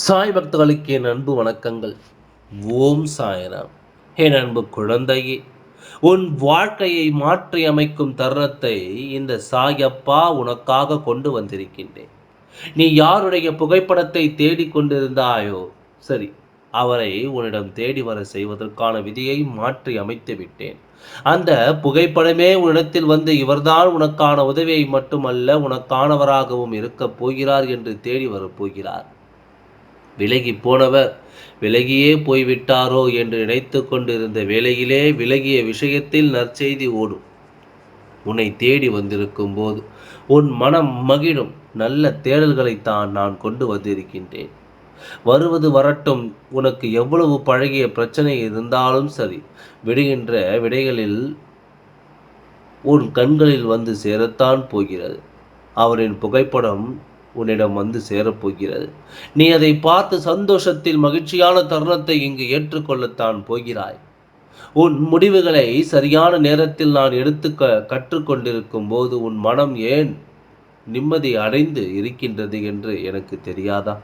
சாய் பக்தர்களுக்கு என் அன்பு வணக்கங்கள். ஓம் சாய்ராம். என் அன்பு குழந்தையே உன் வாழ்க்கையை மாற்றி அமைக்கும் தருணத்தை இந்த சாயப்பா உனக்காக கொண்டு வந்திருக்கின்றேன். நீ யாருடைய புகைப்படத்தை தேடிக்கொண்டிருந்தாயோ சரி அவரை உன்னிடம் தேடி வர செய்வதற்கான விதியை மாற்றி அமைத்து விட்டேன். அந்த புகைப்படமே உன்னிடத்தில் வந்து இவர்தான் உனக்கான உதவியை மட்டுமல்ல உனக்கானவராகவும் இருக்கப் போகிறார் என்று தேடி வரப் போகிறார். விலகி போனவர் விலகியே போய்விட்டாரோ என்று நினைத்து கொண்டிருந்த வேளையிலே விலகிய விஷயத்தில் நற்செய்தி ஓடும். உன்னை தேடி வந்திருக்கும் போது உன் மனம் மகிழும். நல்ல தேடல்களைத்தான் நான் கொண்டு வந்திருக்கின்றேன். வருவது வரட்டும். உனக்கு எவ்வளவு பழகிய பிரச்சனை இருந்தாலும் சரி. விடுகின்ற விடைகளில் உன் கண்களில் வந்து சேரத்தான் போகிறது. அவரின் புகைப்படம் உன்னிடம் வந்து சேரப்போகிறது. நீ அதை பார்த்து சந்தோஷத்தில் மகிழ்ச்சியான தருணத்தை இங்கு ஏற்றுக்கொள்ளத்தான் போகிறாய். உன் முடிவுகளை சரியான நேரத்தில் நான் எடுத்து க கற்றுக்கொண்டிருக்கும் போது உன் மனம் ஏன் நிம்மதி அடைந்து இருக்கின்றது என்று எனக்கு தெரியாதா?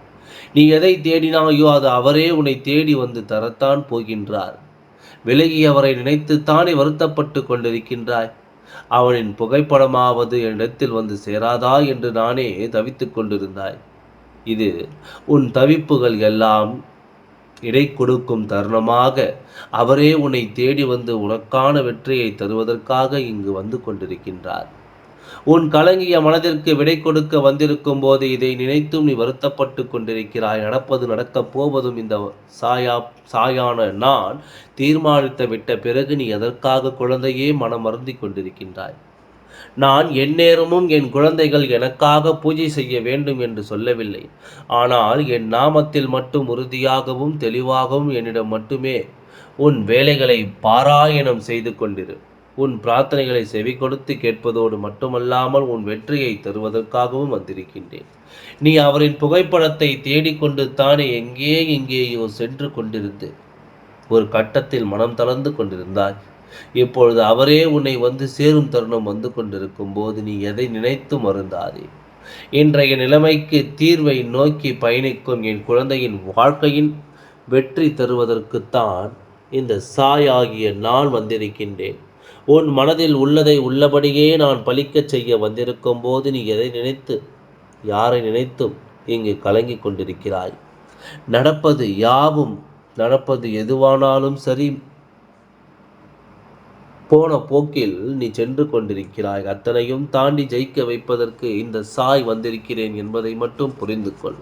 நீ எதை தேடினாயோ அது அவரே உன்னை தேடி வந்து தரத்தான் போகின்றார். விலகியவரை நினைத்துத்தானே நினைத்து தானே வருத்தப்பட்டு கொண்டிருக்கின்றாய். அவனின் புகைப்படமாவது என்னிடத்தில் வந்து சேராதா என்று நானே தவித்துக் கொண்டிருந்தாய். இது உன் தவிப்புகள் எல்லாம் இடை கொடுக்கும் தருணமாக அவரே உன்னை தேடி வந்து உனக்கான வெற்றியை தருவதற்காக இங்கு வந்து கொண்டிருக்கின்றார். உன் கலங்கிய மனதிற்கு விடை கொடுக்க வந்திருக்கும் போது இதை நினைத்தும் நீ வருத்தப்பட்டு கொண்டிருக்கிறாய். நடப்பது நடக்கப் போவதும் இந்த சாயா சாயான நான் தீர்மானித்து விட்ட பிறகு நீ எதற்காக குழந்தையே மனம் மருந்தி கொண்டிருக்கின்றாய்? நான் எந்நேரமும் என் குழந்தைகள் எனக்காக பூஜை செய்ய வேண்டும் என்று சொல்லவில்லை. ஆனால் என் நாமத்தில் மட்டும் உறுதியாகவும் தெளிவாகவும் என்னிடம் மட்டுமே உன் வேலைகளை பாராயணம் செய்து கொண்டிரு. உன் பிரார்த்தனைகளை செவி கொடுத்து கேட்பதோடு மட்டுமல்லாமல் உன் வெற்றியை தருவதற்காகவும் வந்திருக்கின்றேன். நீ அவரின் புகைப்படத்தை தேடிக்கொண்டு தானே எங்கே எங்கேயோ சென்று கொண்டிருந்து ஒரு கட்டத்தில் மனம் தளர்ந்து கொண்டிருந்தாய். இப்பொழுது அவரே உன்னை வந்து சேரும் தருணம் வந்து கொண்டிருக்கும் போது நீ எதை நினைத்து மருந்தாதே? இன்றைய நிலைமைக்கு தீர்வை நோக்கி பயணிக்கும் என் குழந்தையின் வாழ்க்கையின் வெற்றி தருவதற்குத்தான் இந்த சாய் ஆகிய நான் வந்திருக்கின்றேன். உன் மனதில் உள்ளதை உள்ளபடியே நான் பலிக்கச் செய்ய வந்திருக்கும் போது நீ எதை நினைத்து யாரை நினைத்தும் இங்கு கலங்கி கொண்டிருக்கிறாய்? நடப்பது யாவும் நடப்பது எதுவானாலும் சரி போன போக்கில் நீ சென்று கொண்டிருக்கிறாய். அத்தனையும் தாண்டி ஜெயிக்க வைப்பதற்கு இந்த சாய் வந்திருக்கிறேன் என்பதை மட்டும் புரிந்து கொள்.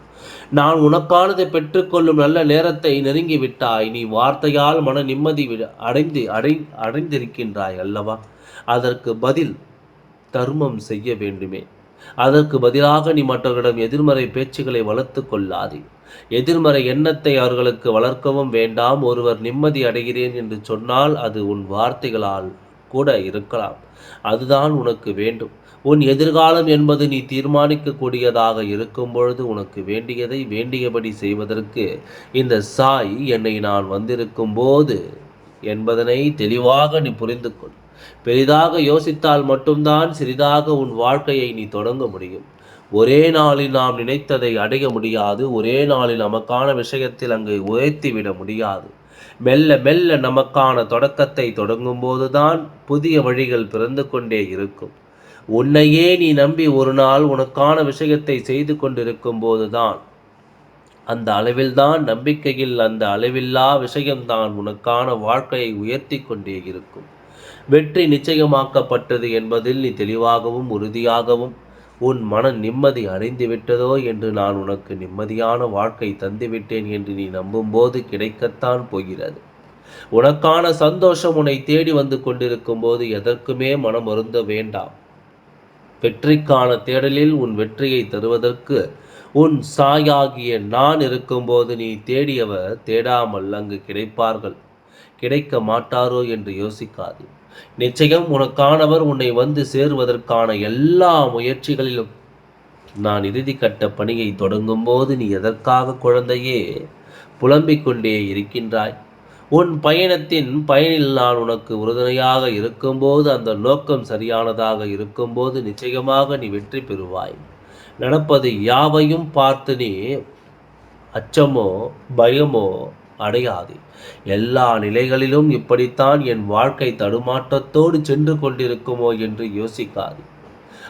நான் உனக்கானதை பெற்றுக்கொள்ளும் நல்ல நேரத்தை நெருங்கி விட்டாய். நீ வார்த்தையால் மன நிம்மதி அடைந்து அடை அடைந்திருக்கின்றாய் அல்லவா? அதற்கு பதில் தர்மம் செய்ய வேண்டுமே. அதற்கு பதிலாக நீ மற்றவர்களிடம் எதிர்மறை பேச்சுக்களை வளர்த்து கொள்ளாதே. எதிர்மறை எண்ணத்தை அவர்களுக்கு வளர்க்கவும் வேண்டாம் ஒருவர் நிம்மதி அடைகிறேன் என்று சொன்னால் அது உன் வார்த்தைகளால் கூட இருக்கலாம். அதுதான் உனக்கு வேண்டும். உன் எதிர்காலம் என்பது நீ தீர்மானிக்கக்கூடியதாக இருக்கும் பொழுது உனக்கு வேண்டியதை வேண்டியபடி செய்வதற்கு இந்த சாய் என்னை நான் வந்திருக்கும் போது என்பதனை தெளிவாக நீ புரிந்து கொள் பெரிதாக யோசித்தால் மட்டும்தான் சிறிதாக உன் வாழ்க்கையை நீ தொடங்க முடியும். ஒரே நாளில் நாம் நினைத்ததை அடைய முடியாது. ஒரே நாளில் நமக்கான விஷயத்தில் அங்கு உயர்த்திவிட முடியாது. மெல்ல மெல்ல நமக்கான தொடக்கத்தை தொடங்கும் போதுதான் புதிய வழிகள் பிறந்து கொண்டே இருக்கும். உன்னையே நீ நம்பி ஒரு நாள் உனக்கான விஷயத்தை செய்து கொண்டிருக்கும் போதுதான். அந்த அளவில்தான் நம்பிக்கையில் அந்த அளவில்லா விஷயம்தான் உனக்கான வாழ்க்கையை உயர்த்தி கொண்டே இருக்கும். வெற்றி நிச்சயமாக்கப்பட்டது என்பதில் நீ தெளிவாகவும் உறுதியாகவும் உன் மன நிம்மதி அடைந்து விட்டதோ என்று நான் உனக்கு நிம்மதியான வாழ்க்கை தந்துவிட்டேன் என்று நீ நம்பும்போது கிடைக்கத்தான் போகிறது. உனக்கான சந்தோஷம் உன்னை தேடி வந்து கொண்டிருக்கும் போது எதற்குமே மனம் அருந்த வேண்டாம். வெற்றிக்கான தேடலில் உன் வெற்றியை தருவதற்கு உன் சாயாகிய நான் இருக்கும்போது நீ தேடியவர் தேடாமல் அங்கு கிடைப்பார்கள். கிடைக்க மாட்டாரோ என்று யோசிக்காது. நிச்சயம் உனக்கானவர் உன்னை வந்து சேருவதற்கான எல்லா முயற்சிகளிலும் நான் இறுதி கட்ட பணியை தொடங்கும் போது நீ எதற்காக குழந்தையே புலம்பிக் கொண்டே இருக்கின்றாய்? உன் பயணத்தின் பயனில் நான் உனக்கு உறுதுணையாக இருக்கும்போது அந்த நோக்கம் சரியானதாக இருக்கும்போது நிச்சயமாக நீ வெற்றி பெறுவாய். நடப்பது யாவையும் பார்த்து நீ அச்சமோ பயமோ அடையாது. எல்லா நிலைகளிலும் இப்படித்தான் என் வாழ்க்கை தடுமாற்றத்தோடு சென்று கொண்டிருக்குமோ என்று யோசிக்காது.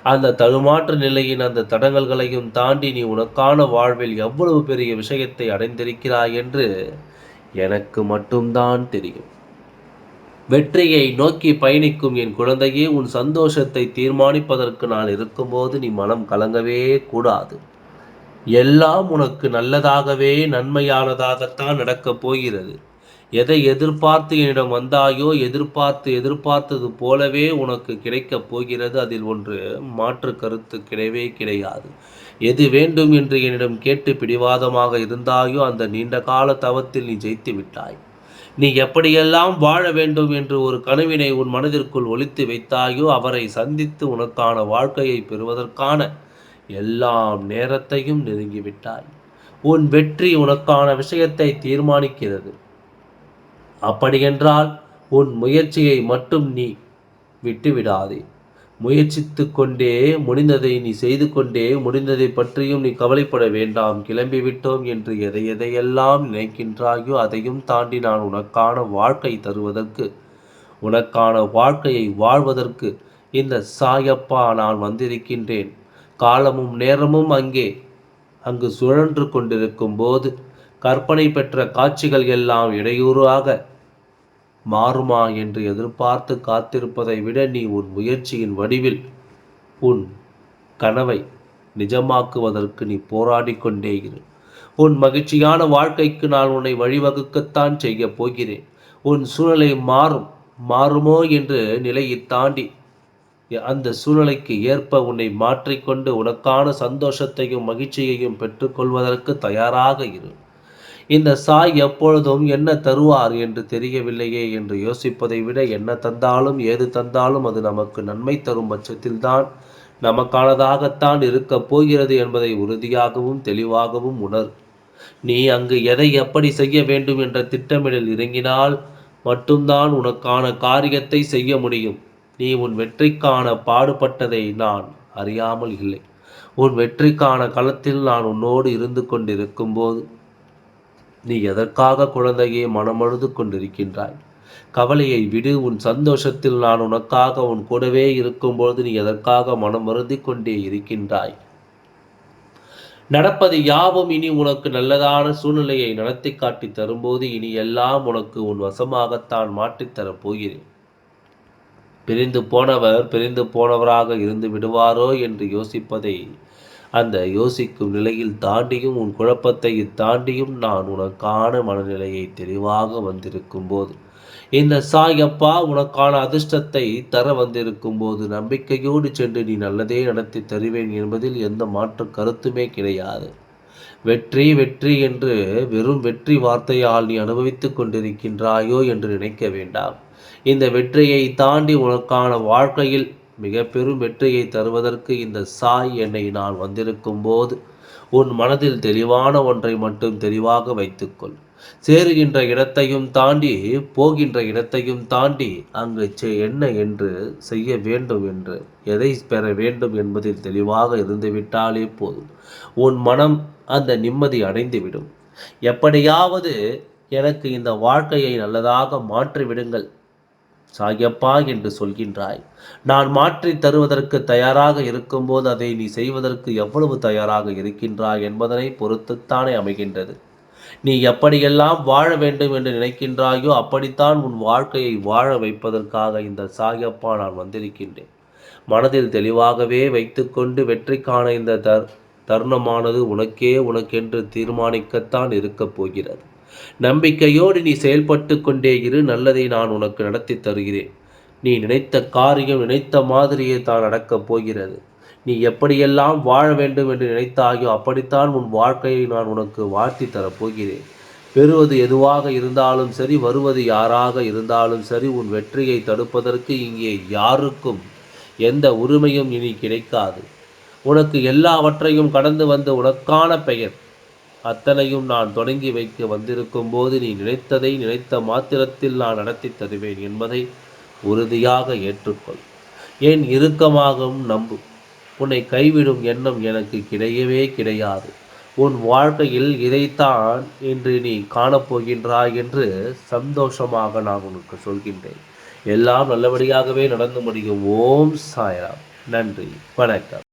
அந்த தடுமாற்ற நிலையின் அந்த தடங்கல்களையும் தாண்டி நீ உனக்கான வாழ்வில் எவ்வளவு பெரிய விஷயத்தை அடைந்திருக்கிறாய் என்று எனக்கு மட்டும்தான் தெரியும். வெற்றியை நோக்கி பயணிக்கும் என் குழந்தையே உன் சந்தோஷத்தை தீர்மானிப்பதற்கு நான் இருக்கும்போது நீ மனம் கலங்கவே கூடாது. எல்லாம் உனக்கு நல்லதாகவே நன்மையானதாகத்தான் நடக்கப் போகிறது. எதை எதிர்பார்த்து என்னிடம் வந்தாயோ எதிர்பார்த்து எதிர்பார்த்தது போலவே உனக்கு கிடைக்கப் போகிறது. அதில் ஒன்று மாற்று கருத்து கிடையவே கிடையாது. எது வேண்டும் என்று என்னிடம் கேட்டு பிடிவாதமாக இருந்தாயோ அந்த நீண்ட கால தவத்தில் நீ ஜெயித்து விட்டாய். நீ எப்படியெல்லாம் வாழ வேண்டும் என்று ஒரு கனவினை உன் மனதிற்குள் ஒழித்து வைத்தாயோ அவரை சந்தித்து உனக்கான வாழ்க்கையை பெறுவதற்கான எல்லாம் நேரத்தையும் நெருங்கிவிட்டாய். உன் வெற்றி உனக்கான விஷயத்தை தீர்மானிக்கிறது. அப்படியென்றால் உன் முயற்சியை மட்டும் நீ விட்டுவிடாதே. முயற்சித்து கொண்டே முடிந்ததை நீ செய்து கொண்டே முடிந்ததை பற்றியும் நீ கவலைப்பட வேண்டாம். கிளம்பிவிட்டோம் என்று எதை எதையெல்லாம் நினைக்கின்றாயோ அதையும் தாண்டி நான் உனக்கான வாழ்க்கை தருவதற்கு உனக்கான வாழ்க்கையை வாழ்வதற்கு இந்த சாயப்பா நான் வந்திருக்கின்றேன். காலமும் நேரமும் அங்கே அங்கு சுழன்று கொண்டிருக்கும் போது கற்பனை பெற்ற காட்சிகள் எல்லாம் இடையூறாக மாறுமா என்று எதிர்பார்த்து காத்திருப்பதை விட நீ உன் முயற்சியின் வடிவில் உன் கனவை நிஜமாக்குவதற்கு நீ போராடி கொண்டே இரு. உன் மகிழ்ச்சியான வாழ்க்கைக்கு நான் உன்னை வழிவகுக்கத்தான் செய்யப் போகிறேன். உன் சூழலை மாறும் மாறுமோ என்று நிலையை தாண்டி அந்த சூழ்நிலைக்கு ஏற்ப உன்னை மாற்றிக்கொண்டு உனக்கான சந்தோஷத்தையும் மகிழ்ச்சியையும் பெற்றுக்கொள்வதற்கு தயாராக இரு. இந்த சாய் எப்பொழுதும் என்ன தருவார் என்று தெரியவில்லையே என்று யோசிப்பதை விட என்ன தந்தாலும் ஏது தந்தாலும் அது நமக்கு நன்மை தரும் பட்சத்தில்தான். நமக்கானதாகத்தான் இருக்கப் போகிறது என்பதை உறுதியாகவும் தெளிவாகவும் உணர். நீ அங்கு எதை எப்படி செய்ய வேண்டும் என்ற திட்டமிடல் இறங்கினால் மட்டும்தான் உனக்கான காரியத்தை செய்ய முடியும். நீ உன் வெற்றிக்கான பாடுபட்டதை நான் அறியாமல் இல்லை. உன் வெற்றிக்கான களத்தில் நான் உன்னோடு இருந்து கொண்டிருக்கும் போது நீ எதற்காக குழந்தையை மனமழுது கொண்டிருக்கின்றாய்? கவலையை விடு உன் சந்தோஷத்தில் நான் உனக்காக உன் கூடவே இருக்கும்போது நீ எதற்காக மனம் மருந்தி கொண்டே இருக்கின்றாய்? நடப்பது யாவும் இனி உனக்கு நல்லதான சூழ்நிலையை நடத்தி காட்டி தரும்போது இனி எல்லாம் உனக்கு உன் வசமாகத்தான் மாற்றித்தரப் போகிறேன். பிரிந்து போனவர் பிரிந்து போனவராக இருந்து விடுவாரோ என்று யோசிப்பதை அந்த யோசிக்கும் நிலையில் தாண்டியும் உன் குழப்பத்தை தாண்டியும் நான் உனக்கான மனநிலையை தெளிவாக வந்திருக்கும் போது இந்த சாயப்பா உனக்கான அதிர்ஷ்டத்தை தர வந்திருக்கும் போது நம்பிக்கையோடு சென்று நீ நல்லதே நடத்தி தருவேன் என்பதில் எந்த மாற்று கருத்துமே கிடையாது. வெற்றி வெற்றி என்று வெறும் வெற்றி வார்த்தையால் நீ அனுபவித்துக் கொண்டிருக்கின்றாயோ என்று நினைக்க வேண்டாம். இந்த வெற்றியை தாண்டி உனக்கான வாழ்க்கையில் மிக பெரும் வெற்றியை தருவதற்கு இந்த சாய் என்னை நான் வந்திருக்கும் போது உன் மனதில் தெளிவான ஒன்றை மட்டும் தெளிவாக வைத்துக்கொள். சேருகின்ற இடத்தையும் தாண்டி போகின்ற இடத்தையும் தாண்டி அங்கு என்ன என்று செய்ய வேண்டும் என்று எதை பெற வேண்டும் என்பதில் தெளிவாக இருந்துவிட்டாலே போதும். உன் மனம் அந்த நிம்மதி அடைந்துவிடும். எப்படியாவது எனக்கு இந்த வாழ்க்கையை நல்லதாக மாற்றிவிடுங்கள் சாயப்பா என்று சொல்கின்றாய். நான் மாற்றி தருவதற்கு தயாராக இருக்கும்போது அதை நீ செய்வதற்கு எவ்வளவு தயாராக இருக்கின்றாய் என்பதனை பொறுத்துத்தானே அமைகின்றது. நீ எப்படியெல்லாம் வாழ வேண்டும் என்று நினைக்கின்றாயோ அப்படித்தான் உன் வாழ்க்கையை வாழ வைப்பதற்காக இந்த சாயப்பா நான் வந்திருக்கின்றேன். மனதில் தெளிவாகவே வைத்துக்கொண்டு வெற்றிக்கான இந்த தர் தருணமானது உனக்கே உனக்கென்று தீர்மானிக்கத்தான் இருக்கப் போகிறது. நம்பிக்கையோடு நீ செயல்பட்டு கொண்டே இரு நல்லதை நான் உனக்கு நடத்தி தருகிறேன். நீ நினைத்த காரியம் நினைத்த மாதிரியே தான் நடக்கப் போகிறது. நீ எப்படியெல்லாம் வாழ வேண்டும் என்று நினைத்தாயோ அப்படித்தான் உன் வாழ்க்கையை நான் உனக்கு வாழ்த்தி தரப்போகிறேன். பெறுவது எதுவாக இருந்தாலும் சரி வருவது யாராக இருந்தாலும் சரி உன் வெற்றியை தடுப்பதற்கு இங்கே யாருக்கும் எந்த உரிமையும் இனி கிடைக்காது. உனக்கு எல்லாவற்றையும் கடந்து வந்த உனக்கான பெயர். அத்தனையும் நான் தொடங்கி வைக்க வந்திருக்கும் போது நீ நினைத்ததை நினைத்த மாத்திரத்தில் நான் நடத்தி தருவேன் என்பதை உறுதியாக ஏற்றுக்கொள். ஏன் இறுக்கமாகவும் நம்பும் உன்னை கைவிடும் எண்ணம் எனக்கு கிடையவே கிடையாது. உன் வாழ்க்கையில் இதைத்தான் இன்று நீ காணப்போகின்றாய் என்று சந்தோஷமாக நான் உனக்கு சொல்கின்றேன். எல்லாம் நல்லபடியாகவே நடந்து முடியும். ஓம் சாய்ராம். நன்றி. வணக்கம்.